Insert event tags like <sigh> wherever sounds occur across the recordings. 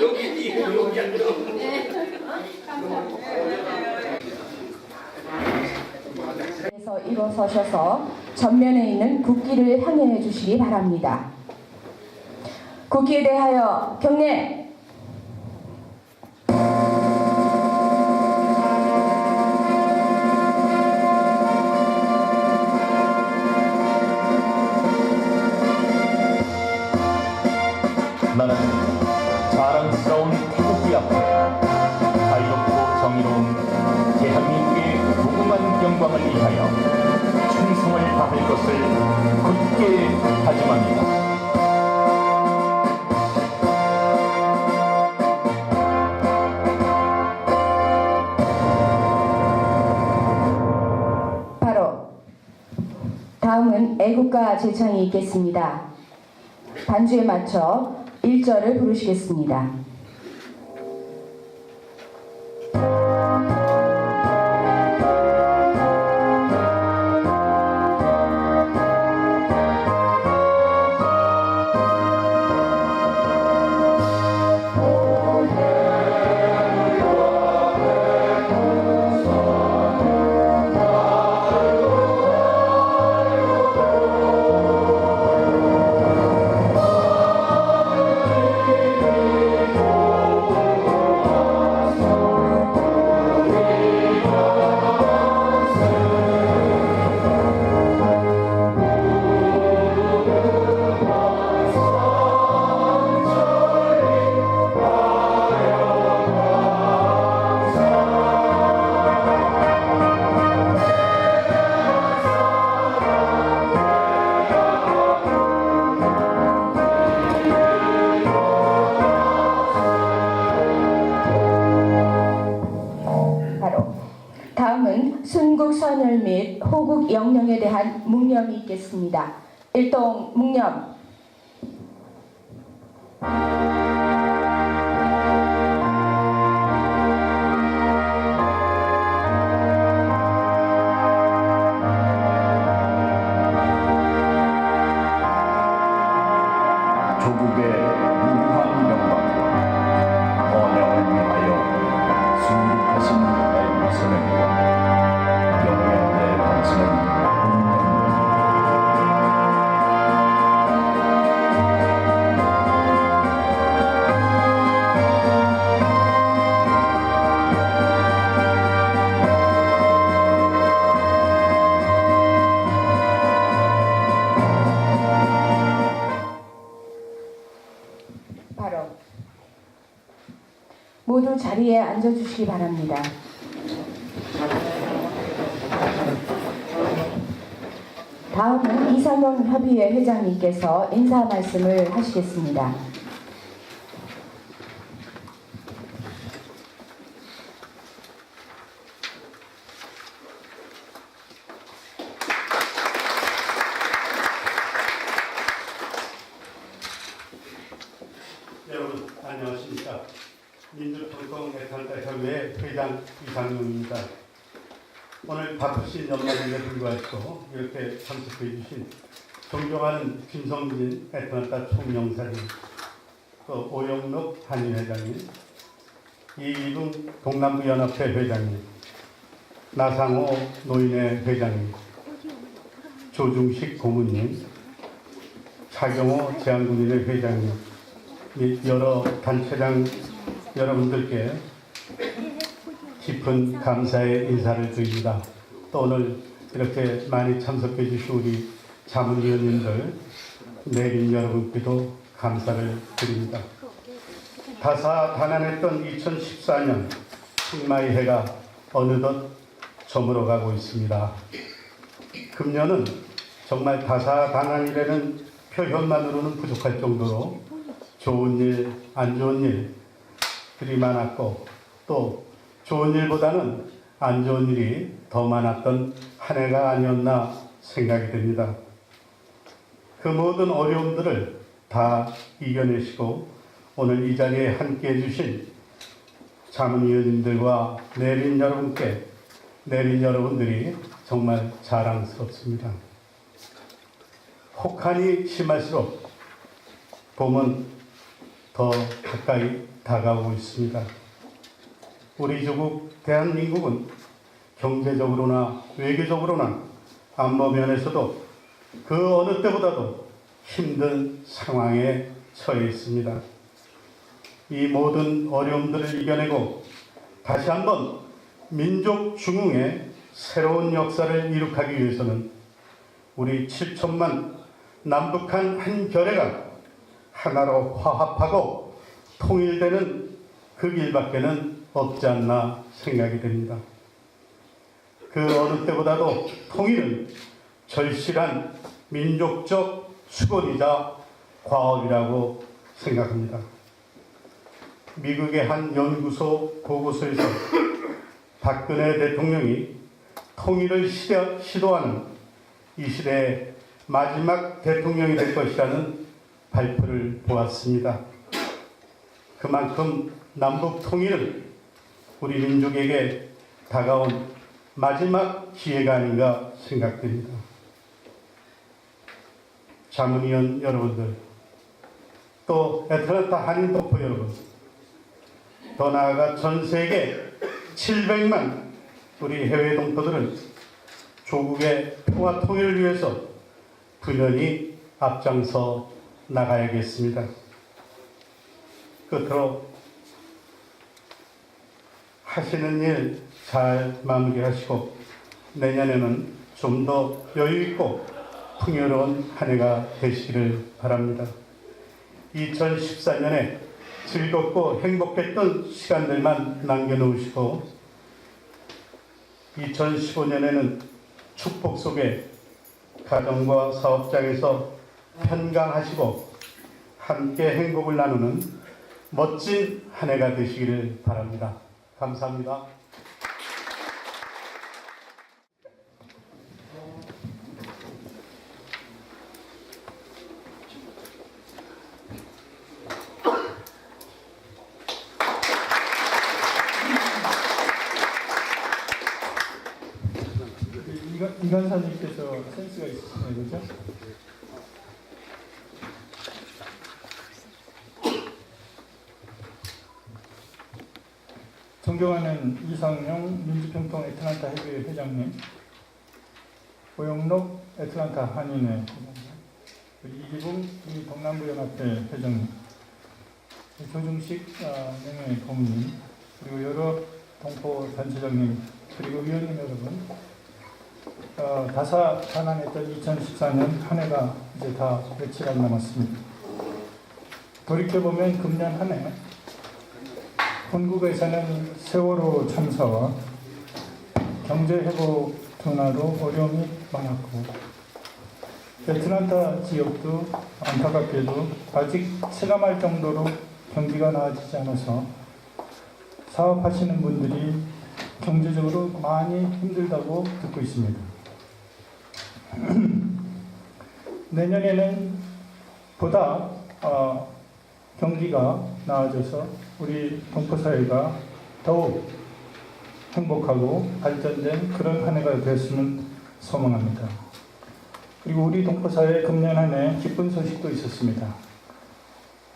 여기 여기 앉아. 에서 일어서셔서 전면에 있는 국기를 향해 주시기 바랍니다. 국기에 대하여 경례. 것을 굳게 다짐합니다. 바로 다음은 애국가 제창이 있겠습니다. 반주에 맞춰 1절을 부르시겠습니다. 일동 묵념 자리에 앉아주시기 바랍니다. 다음은 이상용 협의회 회장님께서 인사 말씀을 하시겠습니다. 여러분 안녕하십니까 민주통통 대상자 협의회 회장 이상용입니다. 오늘 바쁘신 연말인데 불구하고 이렇게 참석해 주신 존경하는 김성진 애틀란타 총영사님, 또 오영록 한의회장님, 이이붕 동남부연합회 회장님, 나상호 노인회 회장님, 조중식 고문님, 차경호 제안군인회 회장님, 및 여러 단체장 여러분들께 깊은 감사의 인사를 드립니다. 또 오늘 이렇게 많이 참석해 주신 우리 자문위원님들, 내린 여러분께도 감사를 드립니다. 다사다난했던 2014년 승마의 해가 어느덧 저물어 가고 있습니다. 금년은 정말 다사다난이라는 표현만으로는 부족할 정도로 좋은 일, 안 좋은 일들이 많았고 또 좋은 일보다는 안 좋은 일이 더 많았던 한 해가 아니었나 생각이 됩니다. 그 모든 어려움들을 다 이겨내시고 오늘 이 자리에 함께 해주신 자문위원님들과 내린 여러분께 내린 여러분들이 정말 자랑스럽습니다. 혹한이 심할수록 봄은 더 가까이 다가오고 있습니다. 우리 조국 대한민국은 경제적으로나 외교적으로나 안보 면에서도 그 어느 때보다도 힘든 상황에 처해 있습니다. 이 모든 어려움들을 이겨내고 다시 한번 민족 중흥의 새로운 역사를 이룩하기 위해서는 우리 7천만 남북한 한 결의가 하나로 화합하고 통일되는 그 길밖에는 없지 않나 생각이 됩니다. 그 어느 때보다도 통일은 절실한 민족적 수건이자 과업이라고 생각합니다. 미국의 한 연구소 보고서에서 박근혜 대통령이 통일을 시도- 시도하는 이 시대의 마지막 대통령이 될 것이라는 발표를 보았습니다. 그만큼 남북 통일은 우리 민족에게 다가온 마지막 기회가 아닌가 생각됩니다. 자문위원 여러분들, 또 애틀란타 한인 동포 여러분, 더 나아가 전 세계 700만 우리 해외 동포들은 조국의 평화 통일을 위해서 분연히 앞장서 나가야겠습니다. 끝으로 하시는 일 잘 마무리하시고 내년에는 좀 더 여유 있고 풍요로운 한 해가 되시기를 바랍니다. 2014년에 즐겁고 행복했던 시간들만 남겨놓으시고 2015년에는 축복 속에 가정과 사업장에서 편강하시고 함께 행복을 나누는 멋진 한 해가 되시기를 바랍니다. 감사합니다. 이건 이건사님께서 센스가 있으시네요, 그죠? 존경하는 이상용 민주평통 애틀란타 해외 회장님, 오영록 애틀란타 한인회 회장님, 이기붕 이 동남부연합회 회장님, 조중식 아, 명예 고문님, 그리고 여러 동포 단체장님, 그리고 위원님 여러분, 어, 다사 다난했던 2014년 한 해가 이제 다 며칠 안 남았습니다. 돌이켜보면 금년 한 해, 본국에서는 세월호 참사와 경제 회복 둔화로 어려움이 많았고, 베트남타 지역도 안타깝게도 아직 체감할 정도로 경기가 나아지지 않아서 사업하시는 분들이 경제적으로 많이 힘들다고 듣고 있습니다. <clears throat> 내년에는 보다 어, 경기가 나아져서 우리 동포 사회가 더욱 행복하고 발전된 그런 한 해가 되었으면 소망합니다. 그리고 우리 동포 사회 금년 한 해 기쁜 소식도 있었습니다.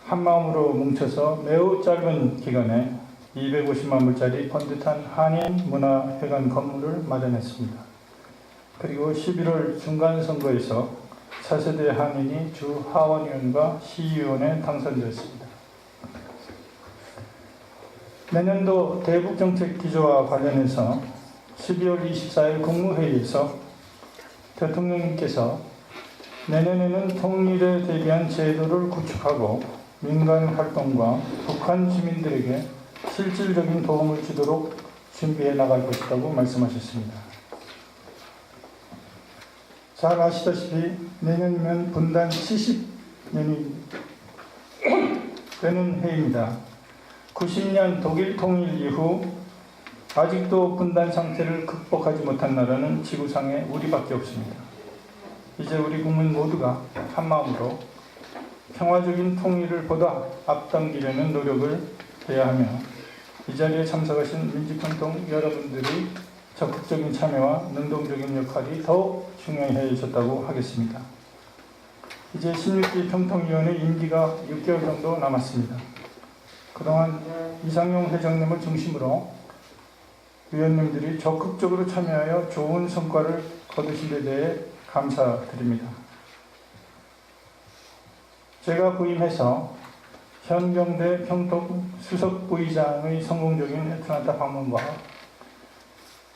한 마음으로 뭉쳐서 매우 짧은 기간에 250만 불짜리 번듯한 한인 문화회관 건물을 마련했습니다. 그리고 11월 중간선거에서 차세대 한인이 주 하원의원과 시의원에 당선되었습니다. 내년도 대북정책 기조와 관련해서 12월 24일 국무회의에서 대통령님께서 내년에는 통일에 대비한 제도를 구축하고 민간 활동과 북한 주민들에게 실질적인 도움을 주도록 준비해 나갈 것이라고 말씀하셨습니다. 잘 아시다시피 내년이면 분단 70년이 되는 해입니다. 90년 독일 통일 이후 아직도 분단 상태를 극복하지 못한 나라는 지구상에 우리밖에 없습니다. 이제 우리 국민 모두가 한마음으로 평화적인 통일을 보다 앞당기려는 노력을 해야 하며 이 자리에 참석하신 민주평통 여러분들이 적극적인 참여와 능동적인 역할이 더욱 중요해졌다고 하겠습니다. 이제 16기 평통위원회 임기가 6개월 정도 남았습니다. 그동안 이상용 회장님을 중심으로 위원님들이 적극적으로 참여하여 좋은 성과를 거두신 데 대해 감사드립니다. 제가 부임해서 현경대 평통 수석 부의장의 성공적인 애틀란타 방문과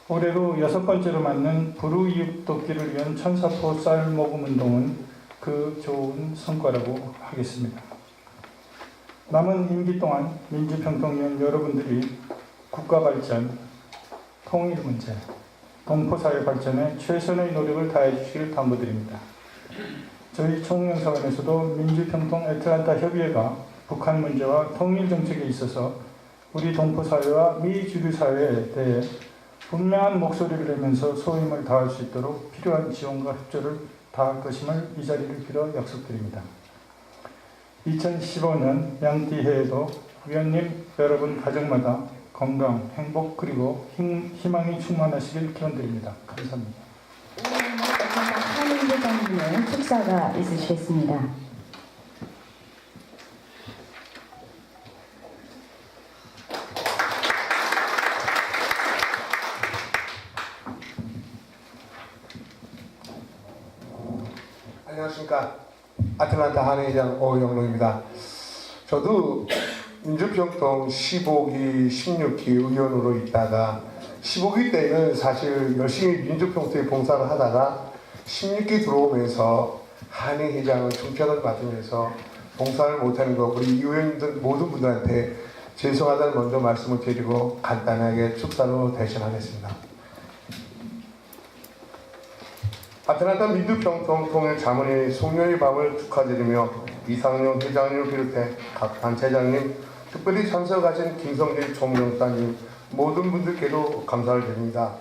올해로 여섯 번째로 맞는 불우이웃 돕기를 위한 천사포 쌀 모금 운동은 그 좋은 성과라고 하겠습니다. 남은 임기 동안 민주평통위원 여러분들이 국가 발전, 통일 문제, 동포사회 발전에 최선의 노력을 다해 주시길 당부드립니다. 저희 총영사관에서도 민주평통 애틀란타 협의회가 북한 문제와 통일 정책에 있어서 우리 동포사회와 미주류사회에 대해 분명한 목소리를 내면서 소임을 다할 수 있도록 필요한 지원과 협조를 다할 것임을 이 자리를 빌어 약속드립니다. 2015년 양띠해에도 위원님 여러분 가정마다 건강, 행복 그리고 힘, 희망이 충만하시길 기원드립니다. 감사합니다. 한인 회장님의 축사가 있으시겠습니다. 안녕하십니까. 아틀란타 한의장 오영로입니다. 저도 민주평통 15기, 16기 의원으로 있다가 15기 때는 사실 열심히 민주평통에 봉사를 하다가 16기 들어오면서 한의회장을 중편을 맡으면서 봉사를 못하는 거 우리 의원님들 모든 분들한테 죄송하다는 먼저 말씀을 드리고 간단하게 축사로 대신하겠습니다. 아틀란타 민주평통 통일 자문회 송년회 밤을 축하드리며 이상용 회장님을 비롯해 각 단체장님, 특별히 참석하신 김성길 총영사님 모든 분들께도 감사를 드립니다.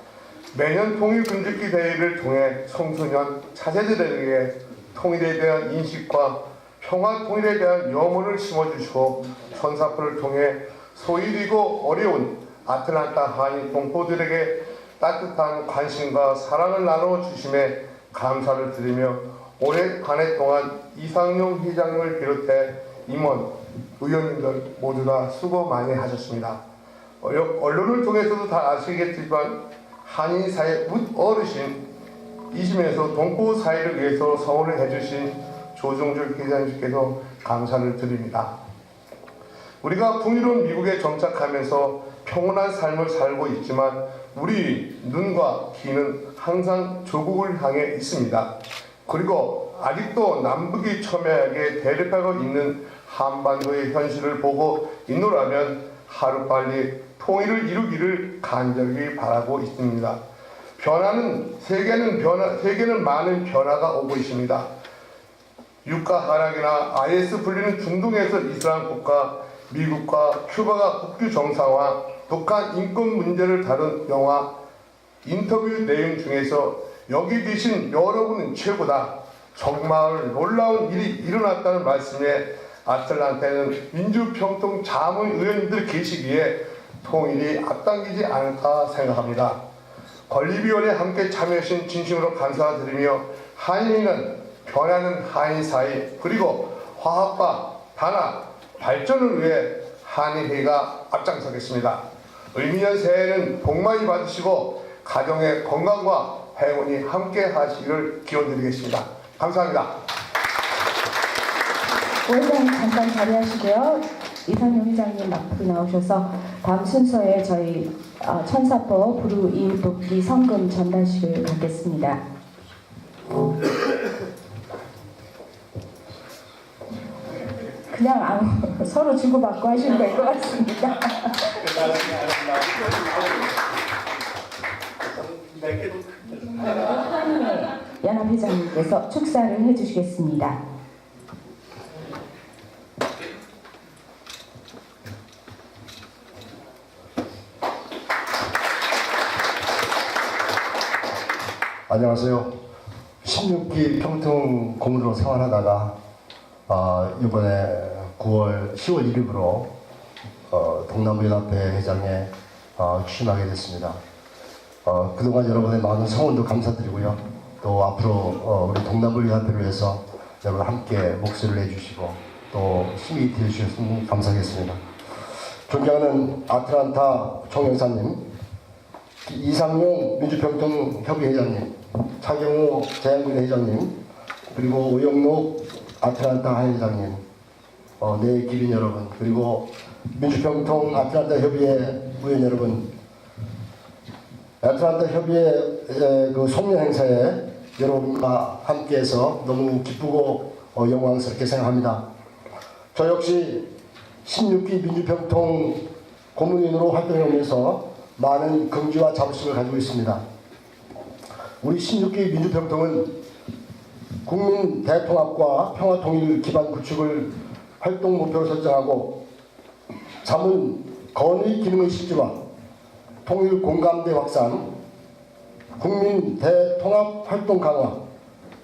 매년 통일 군주기 대회를 통해 청소년 차세대들에게 통일에 대한 인식과 평화 통일에 대한 염원을 심어주시고 천사포를 통해 소일이고 어려운 아틀란타 한인 동포들에게 따뜻한 관심과 사랑을 나눠 주심에 감사를 드리며 올해 한해 동안 이상용 회장님을 비롯해 임원, 의원님들 모두 다 수고 많이 하셨습니다. 어, 언론을 통해서도 다 아시겠지만 한인 사회 묻 어르신 이심에서 동포 사회를 위해서 서울을 해주신 조종줄 회장님께서 감사를 드립니다. 우리가 풍요로운 미국에 정착하면서 평온한 삶을 살고 있지만 우리 눈과 귀는 항상 조국을 향해 있습니다. 그리고 아직도 남북이 첨예하게 대립하고 있는 한반도의 현실을 보고 있노라면 하루빨리 통일을 이루기를 간절히 바라고 있습니다. 변화는 세계는 변화 세계는 많은 변화가 오고 있습니다. 유가 하락이나 IS 불리는 중동에서 이슬람 국가, 미국과 큐바가 국교 정상화, 북한 인권 문제를 다룬 영화 인터뷰 내용 중에서 여기 계신 여러분은 최고다. 정말 놀라운 일이 일어났다는 말씀에 아틀란타에는 민주평통 자문 의원님들 계시기에 통일이 앞당기지 않을까 생각합니다. 건립위원회 함께 참여하신 진심으로 감사드리며 한인은 변하는 한인 사이 그리고 화합과 단합 발전을 위해 한인회가 앞장서겠습니다. 의미년 새해는 복 많이 받으시고 가정의 건강과 행운이 함께 하시기를 기원드리겠습니다. 감사합니다. 원장 잠깐 자리하시고요. 이상용 회장님 앞으로 나오셔서 다음 순서에 저희 어, 천사포 부루 이웃 돕기 성금 전달식을 갖겠습니다. 그냥 아무, <laughs> 서로 주고받고 하시면 될 것 같습니다. <laughs> 연합회장님께서 축사를 해주시겠습니다. 안녕하세요. 16기 평통 고문으로 생활하다가 아, 이번에 9월 10월 1일부로 어, 동남부연합회 회장에 어, 취임하게 됐습니다. 어, 그동안 여러분의 많은 성원도 감사드리고요. 또 앞으로 어, 우리 동남부연합회를 위해서 여러분 함께 목소리를 내주시고 또 힘이 되어 주셨으면 감사하겠습니다. 존경하는 아틀란타 총영사님, 이상용 민주평통협의회장님, 차경호 재향군 회장님, 그리고 오영록 아틀란타 하회장님, 어, 내 기빈 여러분, 그리고 민주평통 아틀란타 협의회 의원 여러분, 아틀란타 협의회 에, 그 송년 행사에 여러분과 함께해서 너무 기쁘고 어, 영광스럽게 생각합니다. 저 역시 16기 민주평통 고문위원으로 활동하면서 많은 긍지와 자부심을 가지고 있습니다. 우리 16기 민주평통은 국민 대통합과 평화통일 기반 구축을 활동 목표로 설정하고 자문 건의 기능의 실질화, 통일 공감대 확산, 국민 대통합 활동 강화,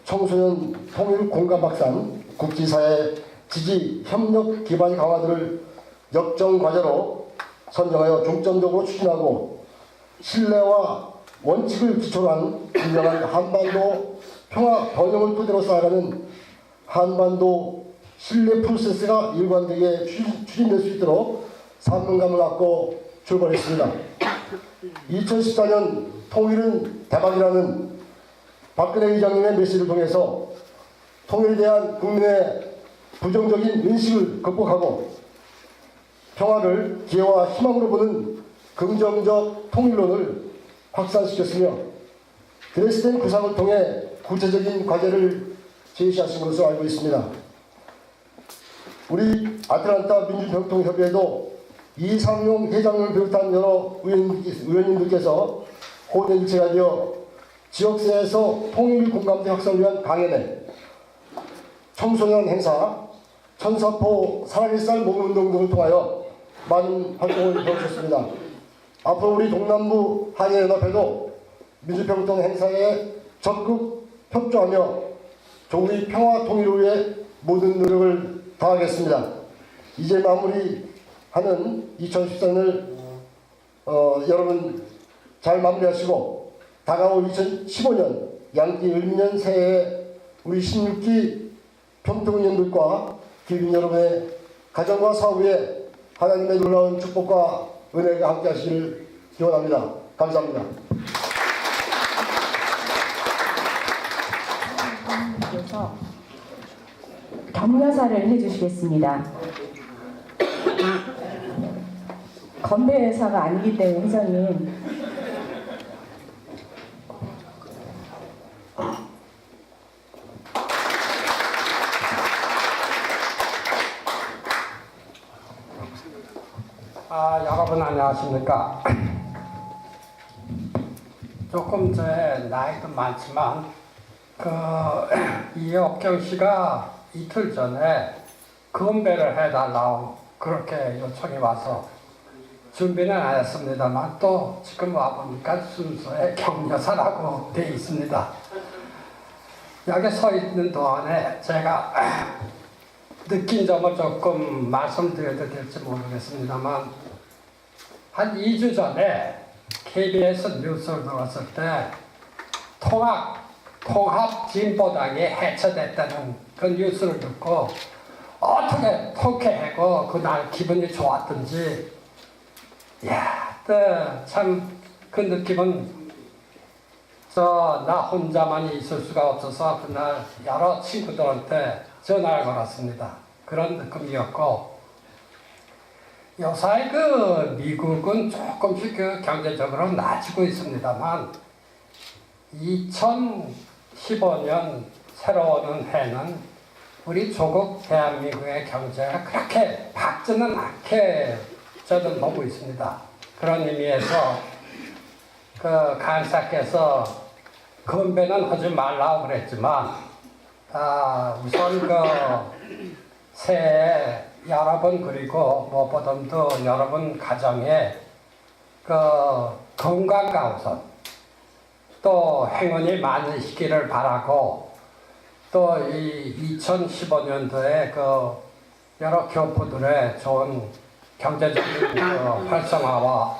청소년 통일 공감 확산, 국지사회 지지 협력 기반 강화들을 역정 과제로 선정하여 중점적으로 추진하고 신뢰와 원칙을 기초로 한 진정한 한반도 평화 번영을 토대로 쌓아가는 한반도 신뢰 프로세스가 일관되게 추진- 추진될 수 있도록 사명감을 갖고 출발했습니다. 2014년 통일은 대박이라는 박근혜 의장님의 메시지를 통해서 통일에 대한 국민의 부정적인 인식을 극복하고 평화를 기회와 희망으로 보는 긍정적 통일론을 확산시켰으며 드레스덴 구상을 통해 구체적인 과제를 제시하신 것으로 알고 있습니다. 우리 아틀란타 민주평통협의회도 이상용 회장을 비롯한 여러 의원, 의원님들께서 호대일체가 되어 지역사회에서 통일 공감대 확산을 위한 강연회, 청소년 행사, 천사포 사랑의 쌀 모금 운동 등을 통하여 많은 활동을 벌이셨습니다. 앞으로 우리 동남부 한예연합회도 민주평통 행사에 적극 협조하며 조국의 평화 통일을 위해 모든 노력을 다 하겠습니다. 이제 마무리하는 2014년을 어, 여러분 잘 마무리하시고 다가올 2015년 양기 을미년 새해에 우리 16기 평통의원들과 기빈 여러분의 가정과 사업 위에 하나님의 놀라운 축복과 은혜가 함께 하시기를 기원합니다. 감사합니다. 그래서 격려사를 해주시겠습니다. 건배사가 아니기 때문에 회장님 아, 여러분 안녕하십니까? 조금 제 나이도 많지만 그 <clears throat> 이옥경 씨가 이틀 전에 건배를 해달라고 그렇게 요청이 와서 준비는 안 했습니다만 또 지금 와보니까 순서에 격려사라고 돼 있습니다. 여기 서 있는 동안에 제가 <clears throat> 느낀 점을 조금 말씀드려도 될지 모르겠습니다만 한 2주 전에 KBS 뉴스를 들었을 때 통합 통합 진보당이 해체됐다는 그 뉴스를 듣고 어떻게 통쾌하고 그날 기분이 좋았던지 야참 그 느낌은 저 나 혼자만이 있을 수가 없어서 그날 여러 친구들한테 전화를 걸었습니다. 그런 느낌이었고 요사이 그 미국은 조금씩 그 경제적으로 나아지고 있습니다만 2015년 새로운 해는 우리 조국 대한민국의 경제가 그렇게 밝지는 않게 저는 보고 있습니다. 그런 의미에서 그 간사께서 건배는 하지 말라고 그랬지만 아, 우선 그 새해 여러분 그리고 무엇보다도 여러분 가정에 그 건강과 우선 또 행운이 많으시기를 바라고 또 이 2015년도에 그 여러 교포들의 좋은 경제적인 그 활성화와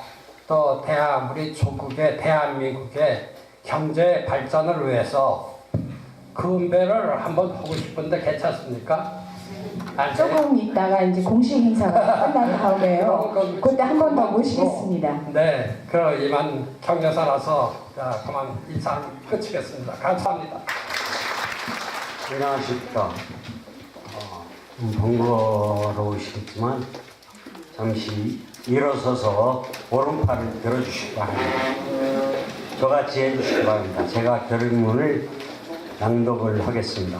또 대한 우리 조국의 대한민국의 경제 발전을 위해서 건배를 한번 하고 싶은데 괜찮습니까? 안 돼요? 조금 있다가 이제 공식 행사가 끝난 다음에요. <laughs> 그때 한 번 더 모시겠습니다. 네, 그럼 이만 경려사라서 자, 그만 인사 끝이겠습니다. 감사합니다. 안녕하십니까. 어, 좀 번거로우시겠지만 잠시 일어서서 오른팔을 들어주시기 바랍니다. 저같이 해주시기 바랍니다. 제가 결의문을 낭독을 하겠습니다.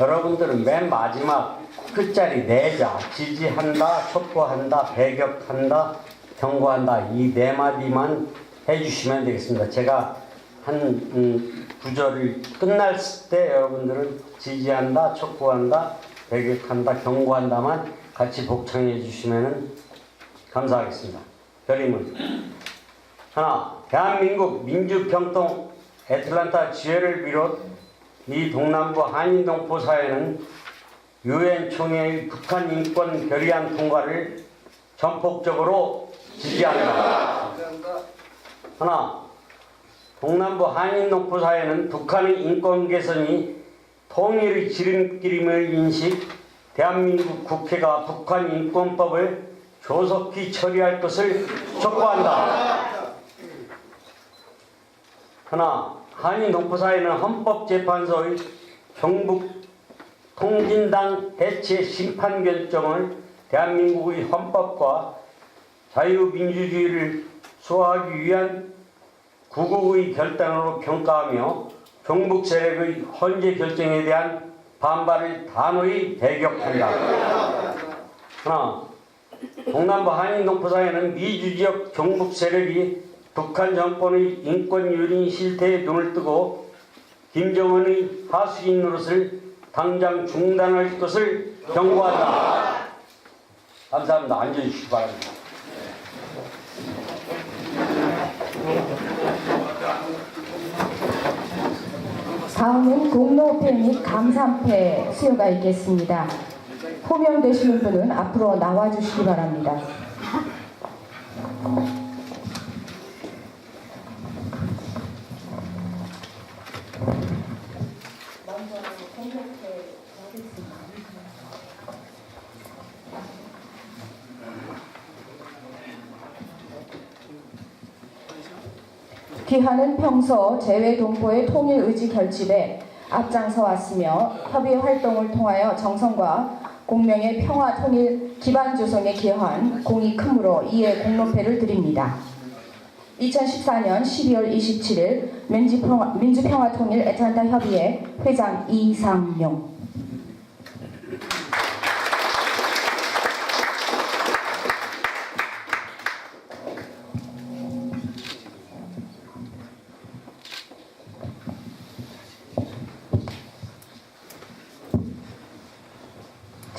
여러분들은 맨 마지막 끝자리 내자, 지지한다, 촉구한다, 배격한다, 경고한다 이 네 마디만 해주시면 되겠습니다. 제가 한 음, 구절을 끝날 때 여러분들은 지지한다, 촉구한다, 배격한다, 경고한다만 같이 복창해 주시면 감사하겠습니다. 결의문 하나, 대한민국 민주평통 애틀란타 지회를 비롯 이 동남부 한인동포 사회는 유엔 총회의 북한 인권 결의안 통과를 전폭적으로 지지한다. 하나, 동남부 한인동포 사회는 북한의 인권 개선이 통일의 지름길임을 인식, 대한민국 국회가 북한 인권법을 조속히 처리할 것을 촉구한다. 하나, 한인 동포사회는 헌법재판소의 경북 통진당 해체 심판 결정을 대한민국의 헌법과 자유민주주의를 수호하기 위한 구국의 결단으로 평가하며 경북 세력의 헌재 결정에 대한 반발을 단호히 배격한다. 하나, 동남부 한인 동포사회는 미주지역 종북 세력이 북한 정권의 인권 유린 실태에 눈을 뜨고 김정은의 하수인 노릇을 당장 중단할 것을 경고한다. 감사합니다. 앉아주시기 바랍니다. 다음은 공로패 및 감산패 수여가 있겠습니다. 호명되시는 분은 앞으로 나와주시기 바랍니다. 귀하는 평소 재외 동포의 통일 의지 결집에 앞장서 왔으며 협의 활동을 통하여 정성과 공명의 평화 통일 기반 조성에 기여한 공이 크므로 이에 공로패를 드립니다. 2014년 12월 27일 민주평화, 민주평화통일 애틀란타 협의회 회장 이상용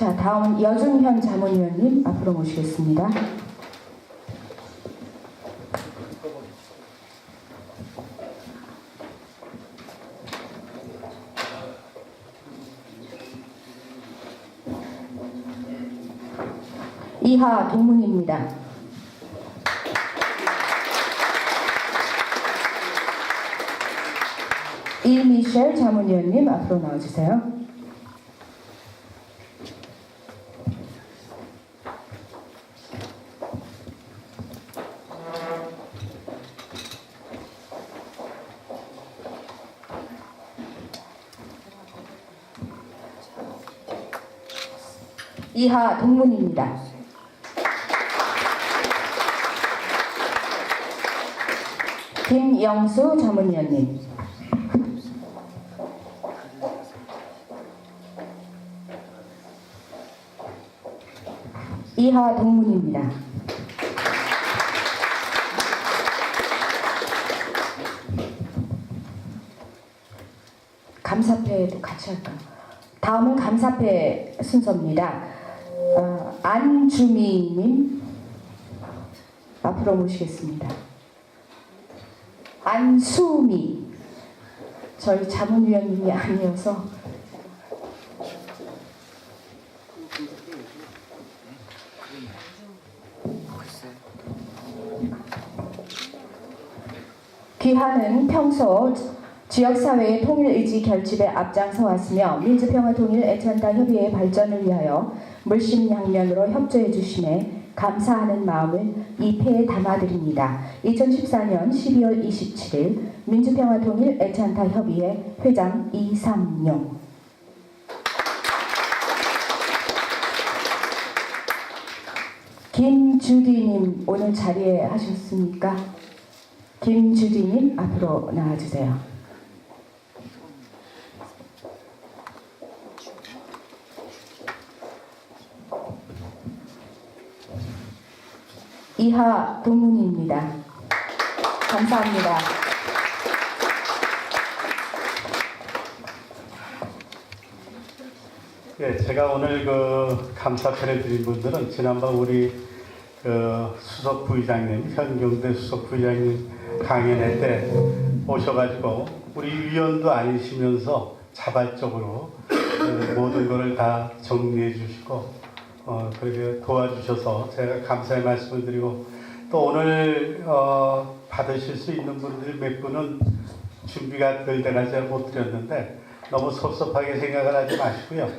자, 다음은 여준현 자문위원님 앞으로 모시겠습니다. 이하 동문입니다. 이미셸 자문위원님 앞으로 나와주세요. 이하 동문입니다. 김영수 자문위원님. 이하 동문입니다. 감사패도 같이 할까요? 다음은 감사패 순서입니다. 어, 안주미님 앞으로 모시겠습니다. 안수미 저희 자문위원님이 아니어서 귀하는 평소 지역사회의 통일의지 결집에 앞장서 왔으며 민주평화통일 애찬다 협의회의 발전을 위하여 물심양면으로 협조해 주심에 감사하는 마음을 이 패에 담아드립니다. 2014년 12월 27일 민주평화통일 애찬다 협의회 회장 이상용 김주디님 오늘 자리에 하셨습니까? 김주디님 앞으로 나와주세요. 이하 동문입니다. 감사합니다. 예, 제가 오늘 그 감사패를 드린 분들은 지난번 우리 그 수석 부의장님, 현경대 수석 부의장님 강연회 때 오셔가지고 우리 위원도 아니시면서 자발적으로 그 모든 것을 다 정리해 주시고 어, 그렇게 도와주셔서 제가 감사의 말씀을 드리고 또 오늘 어, 받으실 수 있는 분들 몇 분은 준비가 덜 돼가지고 못 드렸는데 너무 섭섭하게 생각을 하지 마시고요.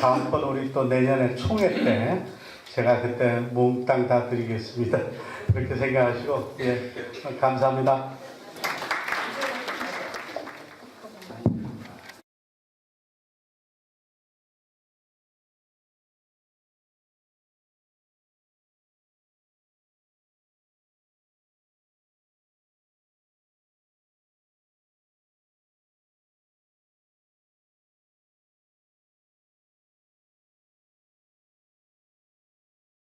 다음번 우리 또 내년에 총회 때 제가 그때 몽땅 다 드리겠습니다. 그렇게 생각하시고 예 감사합니다.